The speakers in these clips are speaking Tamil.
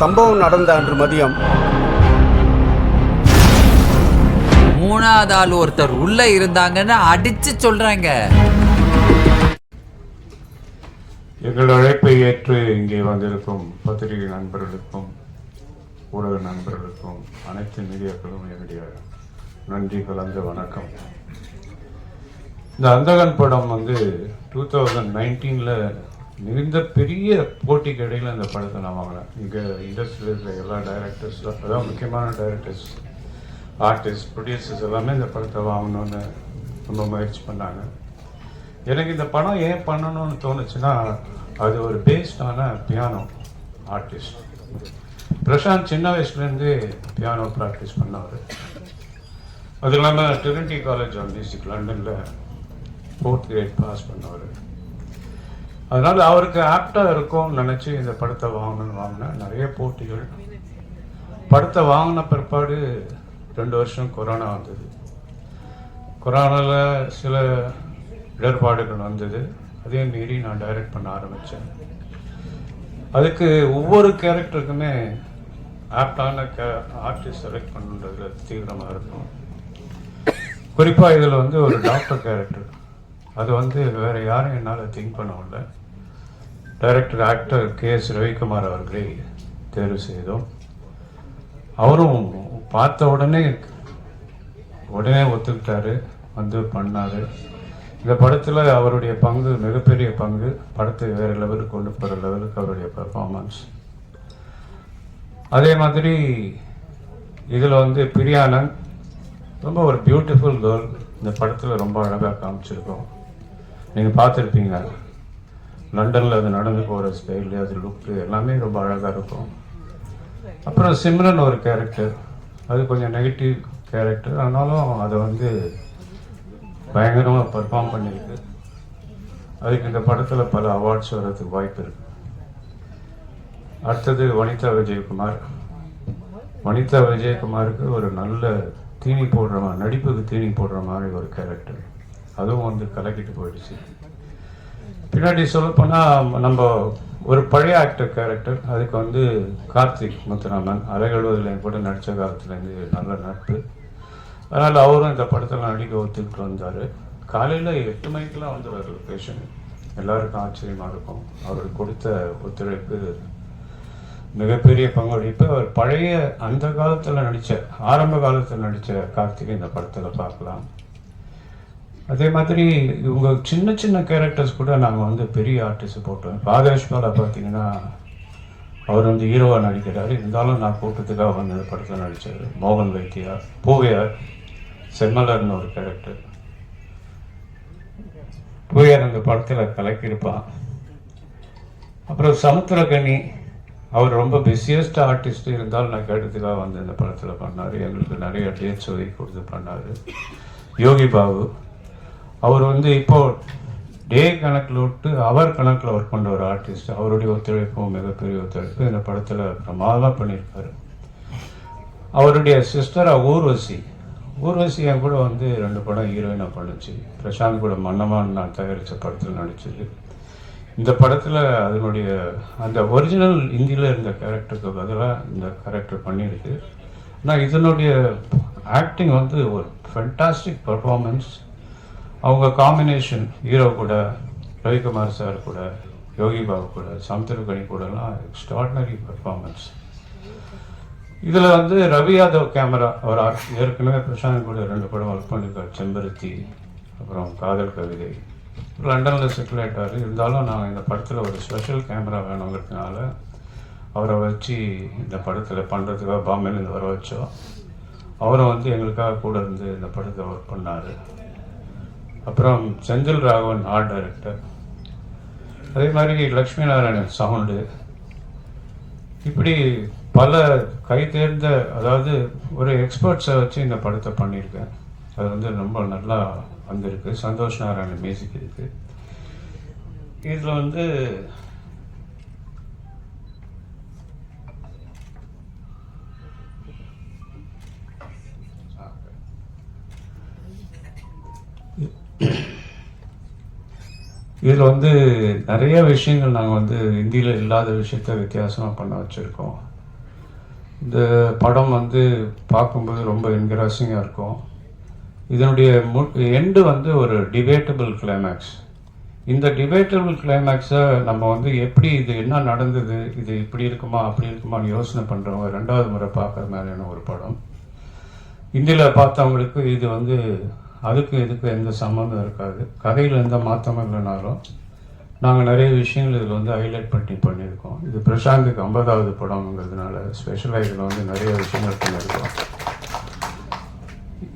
சம்பவம் நடந்த அன்று மதியம் மூணாவது ஆள் ஒருத்தர் உள்ள இருந்தாங்கன்னு அடிச்சு சொல்றாங்க. எங்கள் அழைப்பை ஏற்று இங்கே வந்திருக்கும் பத்திரிகை நண்பர்களுக்கும் ஊடக நண்பர்களுக்கும் அனைத்து மீடியாக்களும் என்னுடைய நன்றி கலந்த வணக்கம். இந்த அந்தகன் படம் வந்து டூ தௌசண்ட் நைன்டீனில் மிகுந்த பெரிய போட்டிக்கு இடையில் இந்த படத்தை நான் வாங்கினேன் இங்கே இண்டஸ்ட்ரியில் இருக்கிற எல்லா டைரக்டர்ஸ் அதான் முக்கியமான டைரக்டர்ஸ் ஆர்டிஸ்ட் ப்ரொடியூசர்ஸ் எல்லாமே இந்த படத்தை வாங்கணும்னு ரொம்ப முயற்சி பண்ணாங்க. எனக்கு இந்த படம் ஏன் பண்ணணும்னு தோணுச்சுன்னா அது ஒரு பேஸ்டான பியானோ ஆர்டிஸ்ட் பிரசாந்த் சின்ன வயசுலேருந்து பியானோ ப்ராக்டிஸ் பண்ணவர். அது இல்லாமல் ட்ரினிட்டி காலேஜ் ஆஃப் மியூசிக் லண்டனில் ஃபோர்த் கிரேட் பாஸ் பண்ணவர். அதனால் அவருக்கு ஆப்டாக இருக்கும்னு நினச்சி இந்த படத்தை வாங்கணும்னு வாங்கினேன் நிறைய போட்டிகள். படத்தை வாங்கின பிற்பாடு ரெண்டு வருஷம் கொரோனா வந்தது. கொரோனாவில் சில இடர்பாடுகள் வந்தது. அதே மீறி நான் டைரக்ட் பண்ண ஆரம்பித்தேன் அதுக்கு ஒவ்வொரு கேரக்டருக்குமே ஆப்டான கே ஆர்டிஸ்ட் செலக்ட் பண்ணுன்றதுல தீவிரமாக இருக்கும். குறிப்பாக இதில் வந்து ஒரு டாக்டர் கேரக்டர் அது வந்து வேறு யாரும் என்னால் திங்க் பண்ண முடியல. Director actor K S Ravikumar அவர்களை தேர்வு செய்தோம். அவரும் பார்த்த உடனே உடனே ஒத்துக்கிட்டாரு வந்து பண்ணாரு. இந்த படத்தில் அவருடைய பங்கு மிகப்பெரிய பங்கு படத்தை வேறு லெவலுக்கு கொண்டு போகிற லெவலுக்கு அவருடைய பர்ஃபார்மன்ஸ் அதே மாதிரி இதில் வந்து பிரியானன் ரொம்ப ஒரு பியூட்டிஃபுல் கேர்ள் இந்த படத்தில் ரொம்ப அழகாக காமிச்சிருக்கோம். நீங்கள் பார்த்துருப்பீங்க. லண்டனில் அது நடந்து போகிற ஸ்டைலு அது லுக்கு எல்லாமே ரொம்ப அழகாக இருக்கும். அப்புறம் சிம்ரன் ஒரு கேரக்டர் அது கொஞ்சம் நெகட்டிவ் கேரக்டர் ஆனாலும் அதை வந்து பயங்கரமாக பெர்ஃபார்ம் பண்ணியிருக்கு அதுக்கு இந்த படத்தில் பல அவார்ட்ஸ் வர்றதுக்கு வாய்ப்பு இருக்கு. அடுத்தது வனிதா விஜயகுமார். வனிதா விஜயகுமாருக்கு ஒரு நல்ல தீனி போடுற மாதிரி நடிப்புக்கு தீனி போடுற மாதிரி ஒரு கேரக்டர் அதுவும் வந்து கலக்கிட்டு போயிடுச்சு. பின்னாடி சொல்லப்போனால் நம்ம ஒரு பழைய ஆக்டர் கேரக்டர் அதுக்கு வந்து கார்த்திக் முத்துராமன் அரைகழுவதில் கூட நடித்த காலத்துலேருந்து நல்ல நட்பு. அதனால் அவரும் இந்த படத்தில் நடிக்க ஒத்துக்கிட்டு வந்தார். காலையில் எட்டு மணிக்கெலாம் வந்துடுவார் லொக்கேஷன் எல்லாருக்கும் ஆச்சரியமாக இருக்கும். அவர் கொடுத்த ஒத்துழைப்பு மிகப்பெரிய பங்களிப்பு அவர் பழைய அந்த காலத்தில் நடித்த ஆரம்ப காலத்தில் நடித்த கார்த்திகை இந்த படத்தில் பார்க்கலாம். அதே மாதிரி இவங்க சின்ன சின்ன கேரக்டர்ஸ் கூட நாங்கள் வந்து பெரிய ஆர்டிஸ்ட் போட்டோம். ராகேஷ் பார்த்தீங்கன்னா அவர் வந்து ஹீரோவாக நடிக்கிறார். இருந்தாலும் நான் கூட்டத்துக்காக வந்து இந்த படத்தில் நடித்தார் மோகன் வைத்தியா பூவையார் செம்மலர்னு ஒரு கேரக்டர் பூவையார் அந்த படத்தில் கலக்கியிருப்பான். அப்புறம் சமுத்திரகனி அவர் ரொம்ப பிஸியஸ்ட் ஆர்டிஸ்ட் இருந்தாலும் நான் கேட்டதுக்காக வந்து இந்த படத்தில் பண்ணார். எங்களுக்கு நிறைய டேட்ஸ் ஒதுக்கி கொடுத்து பண்ணார். யோகி பாபு அவர் வந்து இப்போ டே கணக்கில் விட்டு அவர் கணக்கில் ஒர்க் பண்ணுற ஒரு ஆர்டிஸ்ட் அவருடைய ஒத்துழைப்பும் மிகப்பெரிய ஒத்துழைப்பு. இந்த படத்தில் பிரமாதமாக பண்ணியிருக்காரு அவருடைய சிஸ்டராக ஊர்வசி. ஊர்வசி என் கூட வந்து ரெண்டு படம் ஹீரோயினாக பண்ணுச்சு. பிரசாந்த் கூட மன்னமான் நான் தயாரித்த படத்தில் நடிச்சது. இந்த படத்தில் அதனுடைய அந்த ஒரிஜினல் ஹிந்தியில் இருந்த கேரக்டருக்கு பதிலாக இந்த கேரக்டர் பண்ணியிருக்கு ஆனால் இதனுடைய ஆக்டிங் வந்து ஒரு ஃபென்டாஸ்டிக் பர்ஃபார்மன்ஸ் அவங்க காம்பினேஷன் ஹீரோ கூட ரவிக்குமார் சார் கூட யோகி பாபு கூட சமுத்திரகனி கூடலாம் எக்ஸ்ட்ராடினரி பர்ஃபார்மன்ஸ் இதில் வந்து ரவி யாதவ் கேமரா அவர் ஆர்- ஏற்கனவே பிரசாந்த் கூட ரெண்டு படம் ஒர்க் பண்ணியிருக்கார் செம்பருத்தி அப்புறம் காதல் கவிதை. லண்டனில் செட்டில் ஆகிட்டார் இருந்தாலும் நான் இந்த படத்தில் ஒரு ஸ்பெஷல் கேமரா வேணுங்கிறதுனால அவரை வச்சு இந்த படத்தில் பண்ணுறதுக்காக பாம்பேலேருந்து வர வச்சோம். அவரை வந்து எங்களுக்காக கூட இருந்து இந்த படத்தை ஒர்க் பண்ணார். அப்புறம் செந்தில் ராகவன் ஆர்ட் டைரக்டர். அதே மாதிரி லக்ஷ்மி நாராயணன் சவுண்டு. இப்படி பல கை தேர்ந்த அதாவது ஒரு எக்ஸ்பர்ட்ஸை வச்சு இந்த படத்தை பண்ணியிருக்கேன். அது வந்து ரொம்ப நல்லா வந்திருக்கு. சந்தோஷ் நாராயணன் மியூசிக் இருக்குது இதில் வந்து இதில் வந்து நிறைய விஷயங்கள் நாங்கள் வந்து ஹிந்தியில் இல்லாத விஷயத்த வித்தியாசமாக பண்ண வச்சுருக்கோம். இந்த படம் வந்து பார்க்கும்போது ரொம்ப என்கரேசிங்காக இருக்கும். இதனுடைய மு எண்டு வந்து ஒரு டிபேட்டபிள் கிளைமேக்ஸ் இந்த டிபேட்டபிள் கிளைமேக்ஸை நம்ம வந்து எப்படி இது என்ன நடந்தது இது இப்படி இருக்குமா அப்படி இருக்குமான்னு யோசனை பண்ணுறவங்க ரெண்டாவது முறை பார்க்குற மாதிரியான ஒரு படம். இந்தியில் பார்த்தவங்களுக்கு இது வந்து அதுக்கு இதுக்கு எந்த சம்மந்தம் இருக்காது. கதையில் எந்த மாற்றமும் இல்லைனாலும் நாங்கள் நிறைய விஷயங்கள் இதில் வந்து ஹைலைட் பண்ணி பண்ணியிருக்கோம். இது பிரசாந்துக்கு ஐம்பதாவது படம்ங்கிறதுனால ஸ்பெஷலாக இதில் வந்து நிறைய விஷயங்கள் பண்ணியிருக்கோம்.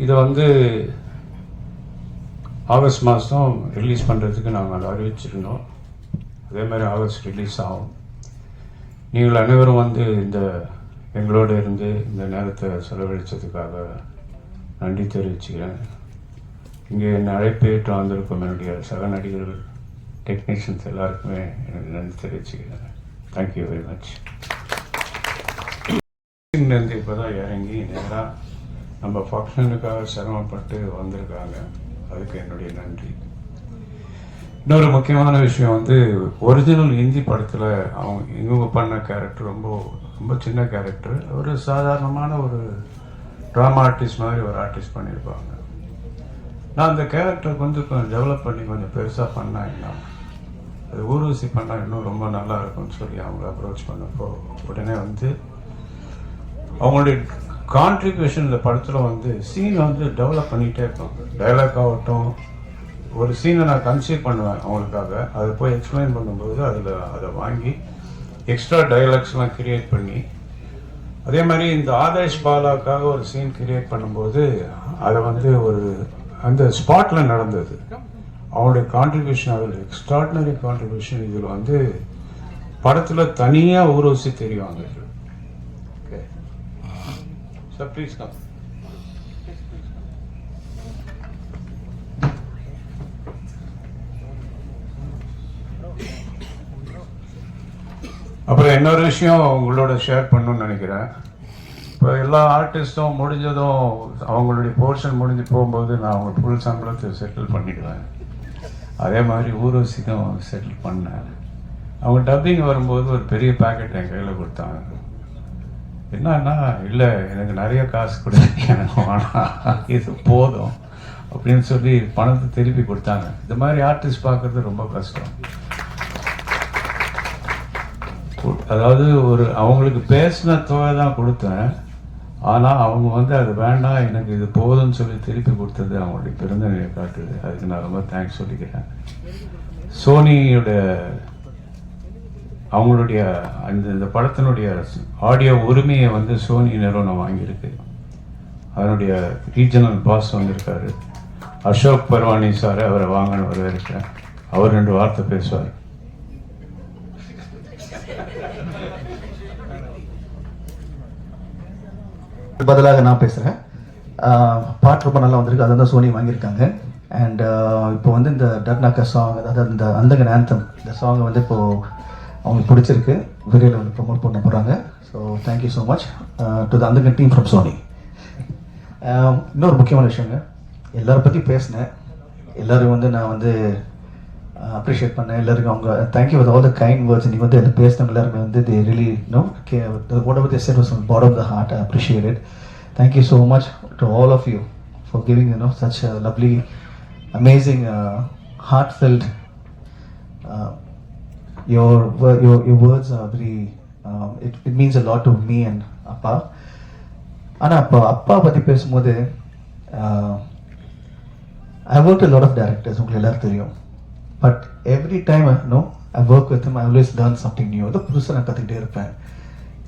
இதை வந்து ஆகஸ்ட் மாதம் ரிலீஸ் பண்ணுறதுக்கு நாங்கள் அறிவிச்சிருந்தோம். அதே மாதிரி ஆகஸ்ட் ரிலீஸ் ஆகும். நீங்கள் அனைவரும் வந்து இந்த எங்களோட இருந்து இந்த நேரத்தை செலவழித்ததுக்காக நன்றி தெரிவிச்சுக்கிறேன். இங்கே என்னை அழைப்பேற்று வந்திருக்கும் என்னுடைய சக நடிகர்கள் டெக்னீஷியன்ஸ் எல்லாருக்குமே எனக்கு நன்றி தெரிவிச்சுக்கிறேன். தேங்க்யூ வெரி மச் இருந்து இப்போ தான் இறங்கி நேராக நம்ம ஃபங்க்ஷனுக்காக சிரமப்பட்டு வந்திருக்காங்க. அதுக்கு என்னுடைய நன்றி. இன்னொரு முக்கியமான விஷயம் வந்து ஒரிஜினல் ஹிந்தி படத்தில் அவங்க இவங்க பண்ண கேரக்டர் ரொம்ப ரொம்ப சின்ன கேரக்டர் ஒரு சாதாரணமான ஒரு ட்ராமா ஆர்டிஸ்ட் மாதிரி ஒரு ஆர்டிஸ்ட் பண்ணியிருப்பாங்க. நான் அந்த கேரக்டர் கொஞ்சம் கொஞ்சம் டெவலப் பண்ணி கொஞ்சம் பெருசாக பண்ணேன் என்ன? அது ஊர்வசி பண்ணால் இன்னும் ரொம்ப நல்லா இருக்கும்னு சொல்லி அவங்க அப்ரோச் பண்ணப்போ உடனே வந்து அவங்களுடைய கான்ட்ரிபியூஷன் இந்த படத்தில் வந்து சீன் வந்து டெவலப் பண்ணிகிட்டே இருப்பாங்க. டைலாக் ஆகட்டும் ஒரு சீனை நான் கன்சீவ் பண்ணுவேன் அவங்களுக்காக. அதை போய் எக்ஸ்பிளைன் பண்ணும்போது அதில் அதை வாங்கி எக்ஸ்ட்ரா டைலாக்ஸ்லாம் கிரியேட் பண்ணி அதே மாதிரி இந்த ஆதேஷ் பாலாக்காக ஒரு சீன் கிரியேட் பண்ணும்போது அதை வந்து ஒரு அந்த ஸ்பாட்டில் நடந்தது. அவருடைய கான்ட்ரிபியூஷன் அதில் எக்ஸ்ட்ராடினரி கான்ட்ரிபியூஷன் இதில் வந்து படத்தில் தனியாக ஊர்வசி தெரிவாங்க ஓகே சார் ப்ளீஸ் கம் அப்புறம் இன்னொரு விஷயம் உங்களோட ஷேர் பண்ணணும்னு நினைக்கிறேன். இப்போ எல்லா ஆர்டிஸ்ட்டும் முடிஞ்சதும் அவங்களுடைய போர்ஷன் முடிஞ்சு போகும்போது நான் அவங்க ஃபுல் சம்பளத்தை செட்டில் பண்ணிடுவேன். அதே மாதிரி ஊர்வசிக்கும் செட்டில் பண்ணேன். அவங்க டப்பிங் வரும்போது ஒரு பெரிய பேக்கெட் என் கையில் கொடுத்தாங்க. என்னன்னா இல்லை எனக்கு நிறைய காசு கொடு. எனக்கு வேணாம். இது போதும். அப்படின்னு சொல்லி பணத்தை திருப்பி கொடுத்தாங்க. இந்த மாதிரி ஆர்டிஸ்ட் பார்க்குறது ரொம்ப கஷ்டம். அதாவது ஒரு அவங்களுக்கு பேசின தொகை தான் கொடுத்தேன். ஆனால் அவங்க வந்து அது வேண்டாம் எனக்கு இது போதும்னு சொல்லி திருப்பி கொடுத்தது அவங்களுடைய பெருந்தன்மையை காட்டுது. அதுக்கு நான் ரொம்ப தேங்க்ஸ் சொல்லிக்கிறேன். சோனியோட அவங்களுடைய அந்த இந்த படத்தினுடைய ஆடியோ உரிமையை வந்து சோனி நிறுவனம் வாங்கியிருக்கு. அதனுடைய ரீஜனல் பாஸ் வந்திருக்காரு. அசோக் பர்வானி சார் அவரை வாங்கன்னு வரவேற்கிறேன். அவர் ரெண்டு வார்த்தை பேசுவார். பதிலாக நான் பேசுகிறேன் பாட்டு ரொம்ப நல்லா வந்திருக்கு. அதை தான் சோனி வாங்கியிருக்காங்க. அண்ட் இப்போ வந்து இந்த டர்னாக்கா சாங் அதாவது இந்த அந்தகன் ஆந்தம் இந்த சாங்கை வந்து இப்போது அவங்களுக்கு பிடிச்சிருக்கு. விரைவில் வந்து ப்ரொமோட் பண்ண போகிறாங்க so thank you so much to the Andhagan team from Sony இன்னொரு முக்கியமான விஷயங்க. எல்லாரை பற்றி பேசினேன். எல்லோரும் வந்து நான் வந்து அப்ரிஷியேட் பண்ணேன் எல்லாருக்கும் அவங்க thank you with all the kind words நீங்கள் வந்து எல்லாம் பேசினவங்க எல்லாருமே வந்து they really know K whatever they said was part of the heart I appreciate it thank you so much to all of you for giving you know such lovely amazing heart filled your, wo- your your words are very um, it, it means a lot to me and அப்பா ஆனால் அப்போ அப்பா பற்றி பேசும்போது I work a lot of directors உங்களுக்கு எல்லாரும் தெரியும். But every time no I work with I always learn something new வந்து புதுசாக நான் கற்றுக்கிட்டே இருப்பேன்.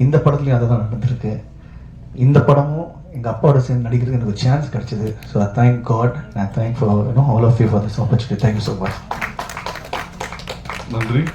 இந்த படத்துலையும் அதை தான் நடந்திருக்கு. இந்த படமும் எங்கள் அப்பாவோட சேர்ந்து நடிக்கிறதுக்கு எனக்கு ஒரு சான்ஸ் கிடச்சிது. So I thank God I thank for you know all of you for this opportunity thank you so much நன்றி.